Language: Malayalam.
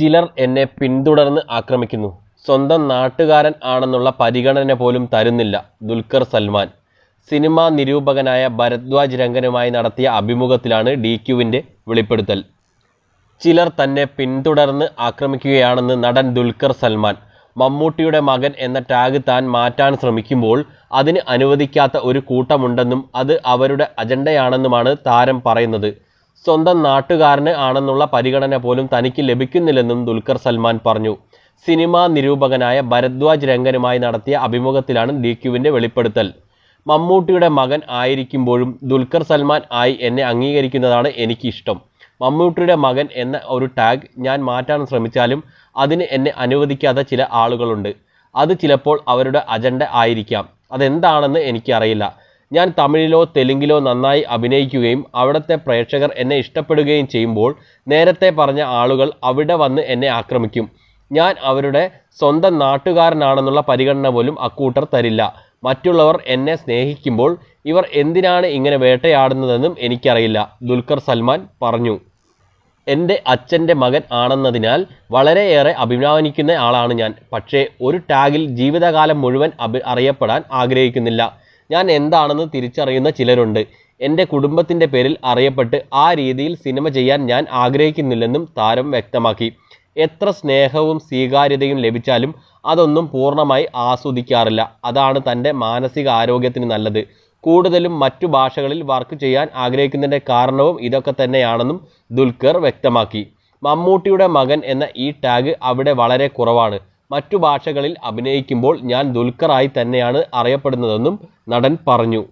ചിലർ എന്നെ പിന്തുടർന്ന് ആക്രമിക്കുന്നു. സ്വന്തം നാട്ടുകാരൻ ആണെന്നുള്ള പരിഗണന പോലും തരുന്നില്ല ദുൽഖർ സൽമാൻ. സിനിമാ നിരൂപകനായ ഭരദ്വാജ് രംഗനുമായി നടത്തിയ അഭിമുഖത്തിലാണ് ഡി ക്യുവിന്റെ വെളിപ്പെടുത്തൽ. ചിലർ തന്നെ പിന്തുടർന്ന് ആക്രമിക്കുകയാണെന്ന് നടൻ ദുൽഖർ സൽമാൻ. മമ്മൂട്ടിയുടെ മകൻ എന്ന ടാഗ് താൻ മാറ്റാൻ ശ്രമിക്കുമ്പോൾ അതിന് അനുവദിക്കാത്ത ഒരു കൂട്ടമുണ്ടെന്നും അത് അവരുടെ അജണ്ടയാണെന്നുമാണ് താരം പറയുന്നത്. സ്വന്തം നാട്ടുകാരന് ആണെന്നുള്ള പരിഗണന പോലും തനിക്ക് ലഭിക്കുന്നില്ലെന്നും ദുൽഖർ സൽമാൻ പറഞ്ഞു. സിനിമാ നിരൂപകനായ ഭരദ്വാജ് രംഗനുമായി നടത്തിയ അഭിമുഖത്തിലാണ് ഡി ക്യുവിന്റെ വെളിപ്പെടുത്തൽ. മമ്മൂട്ടിയുടെ മകൻ ആയിരിക്കുമ്പോഴും ദുൽഖർ സൽമാൻ ആയി എന്നെ അംഗീകരിക്കുന്നതാണ് എനിക്കിഷ്ടം. മമ്മൂട്ടിയുടെ മകൻ എന്ന ഒരു ടാഗ് ഞാൻ മാറ്റാൻ ശ്രമിച്ചാലും അതിന് എന്നെ അനുവദിക്കാത്ത ചില ആളുകളുണ്ട്. അത് ചിലപ്പോൾ അവരുടെ അജണ്ട ആയിരിക്കാം. അതെന്താണെന്ന് എനിക്കറിയില്ല. ഞാൻ തമിഴിലോ തെലുങ്കിലോ നന്നായി അഭിനയിക്കുകയും അവിടുത്തെ പ്രേക്ഷകർ എന്നെ ഇഷ്ടപ്പെടുകയും ചെയ്യുമ്പോൾ നേരത്തെ പറഞ്ഞ ആളുകൾ അവിടെ വന്ന് എന്നെ ആക്രമിക്കും. ഞാൻ അവരുടെ സ്വന്തം നാട്ടുകാരനാണെന്നുള്ള പരിഗണന പോലും അക്കൂട്ടർ തരില്ല. മറ്റുള്ളവർ എന്നെ സ്നേഹിക്കുമ്പോൾ ഇവർ എന്തിനാണ് ഇങ്ങനെ വേട്ടയാടുന്നതെന്നും എനിക്കറിയില്ല. ദുൽഖർ സൽമാൻ പറഞ്ഞു. എന്റെ അച്ഛന്റെ മകൻ ആണെന്നതിനാൽ വളരെയേറെ അഭിമാനിക്കുന്ന ആളാണ് ഞാൻ. പക്ഷേ ഒരു ടാഗിൽ ജീവിതകാലം മുഴുവൻ അറിയപ്പെടാൻ ആഗ്രഹിക്കുന്നില്ല. ഞാൻ എന്താണെന്ന് തിരിച്ചറിയുന്ന ചിലരുണ്ട്. എന്റെ കുടുംബത്തിന്റെ പേരിൽ അറിയപ്പെട്ട് ആ രീതിയിൽ സിനിമ ചെയ്യാൻ ഞാൻ ആഗ്രഹിക്കുന്നില്ലെന്നും താരം വ്യക്തമാക്കി. എത്ര സ്നേഹവും സ്വീകാര്യതയും ലഭിച്ചാലും അതൊന്നും പൂർണമായി ആസ്വദിക്കാറില്ല. അതാണ് തന്റെ മാനസിക ആരോഗ്യത്തിന് നല്ലത്. കൂടുതലും മറ്റു ഭാഷകളിൽ വർക്ക് ചെയ്യാൻ ആഗ്രഹിക്കുന്നതിന്റെ കാരണവും ഇതൊക്കെ തന്നെയാണെന്നും ദുൽഖർ വ്യക്തമാക്കി. മമ്മൂട്ടിയുടെ മകൻ എന്ന ഈ ടാഗ് അവിടെ വളരെ കുറവാണ്. മറ്റു ഭാഷകളിൽ അഭിനയിക്കുമ്പോൾ ഞാൻ ദുൽഖറായി തന്നെയാണ് അറിയപ്പെടുന്നതെന്നും നടൻ പറഞ്ഞു